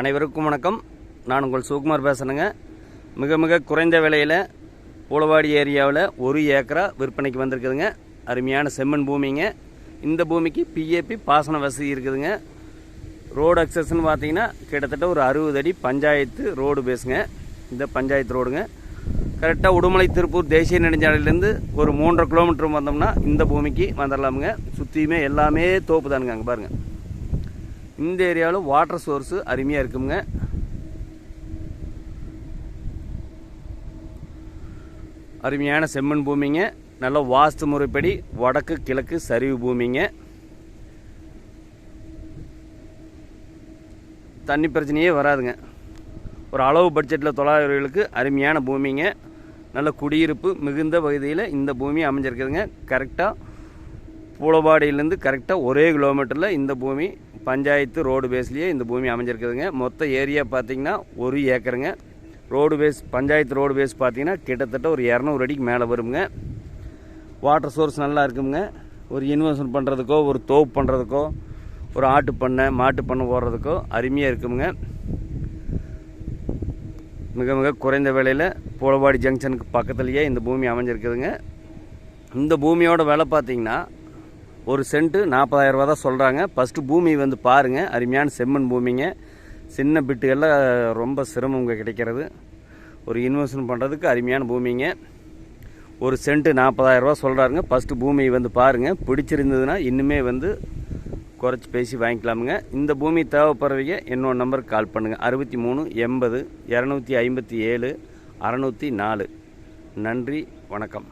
அனைவருக்கும் வணக்கம். நான் உங்கள் சுகுமார் பேசுகிறேங்க மிக மிக குறைந்த விலையில் பூலவாடி ஏரியாவில் ஒரு ஏக்கரா விற்பனைக்கு வந்திருக்குதுங்க. அருமையான செம்மண் பூமிங்க. இந்த பூமிக்கு பிஏபி பாசன வசதி இருக்குதுங்க. ரோடு அக்சஸ்ன்னு பார்த்தீங்கன்னா கிட்டத்தட்ட ஒரு அறுபது அடி பஞ்சாயத்து ரோடு பேசுங்க இந்த பஞ்சாயத்து ரோடுங்க கரெக்டாக உடுமலை திருப்பூர் தேசிய நெடுஞ்சாலையிலேருந்து ஒரு மூன்றரை கிலோமீட்டர் வந்தோம்னா இந்த பூமிக்கு வந்துடலாமுங்க சுற்றியுமே எல்லாமே தோப்பு தானுங்க அங்கே பாருங்கள் இந்த ஏரியாவில் வாட்டர் சோர்ஸு அருமையாக இருக்குங்க. அருமையான செம்மண் பூமிங்க. நல்ல வாஸ்து முறைப்படி வடக்கு கிழக்கு சரிவு பூமிங்க. தண்ணி பிரச்சனையே வராதுங்க. ஒரு அளவு பட்ஜெட்டில் தொழிலாளர்களுக்கு அருமையான பூமிங்க. நல்ல குடியிருப்பு மிகுந்த பகுதியில் இந்த பூமி அமைஞ்சிருக்குதுங்க. கரெக்டாக பூலபாடியிலேருந்து கரெக்டாக ஒரே கிலோமீட்டரில் இந்த பூமி பஞ்சாயத்து ரோடு பேஸ்லேயே இந்த பூமி அமைஞ்சிருக்குதுங்க. மொத்த ஏரியா பார்த்திங்கன்னா ஒரு ஏக்கருங்க. Road face panchayat road face பார்த்திங்கன்னா கிட்டத்தட்ட ஒரு இரநூறு அடிக்கு மேலே வருங்க. வாட்டர் சோர்ஸ் நல்லா இருக்குங்க. ஒரு இன்வெஸ்ட்மெண்ட் பண்ணுறதுக்கோ ஒரு தோப்பு பண்ணுறதுக்கோ ஒரு ஆட்டு பண்ணை மாட்டு பண்ணை போடுறதுக்கோ அருமையாக இருக்குங்க. மிக மிக குறைந்த விலையில் பூலவாடி ஜங்ஷனுக்கு பக்கத்துலேயே இந்த பூமி அமைஞ்சிருக்குதுங்க. இந்த பூமியோட விலை பார்த்திங்கன்னா ஒரு சென்ட்டு நாற்பதாயிரம் ரூபா தான் சொல்கிறாங்க ஃபஸ்ட்டு பூமி வந்து பாருங்கள் அருமையான செம்மண் பூமிங்க. சின்ன பிட்டுகளில் ரொம்ப சிரமங்க கிடைக்கிறது. ஒரு இன்வெஸ்ட்மெண்ட் பண்ணுறதுக்கு அருமையான பூமிங்க. ஒரு சென்ட்டு நாற்பதாயிரம் ரூபா சொல்கிறாருங்க ஃபஸ்ட்டு பூமி வந்து பாருங்கள் பிடிச்சிருந்ததுன்னா இன்னுமே வந்து குறைச்சி பேசி வாங்கிக்கலாமுங்க. இந்த பூமி தேவைப்படுறவங்க என்னோட நம்பருக்கு கால் பண்ணுங்கள் அறுபத்தி மூணு எண்பது இரநூத்தி ஐம்பத்தி ஏழு அறநூற்றி நாலு. நன்றி வணக்கம்.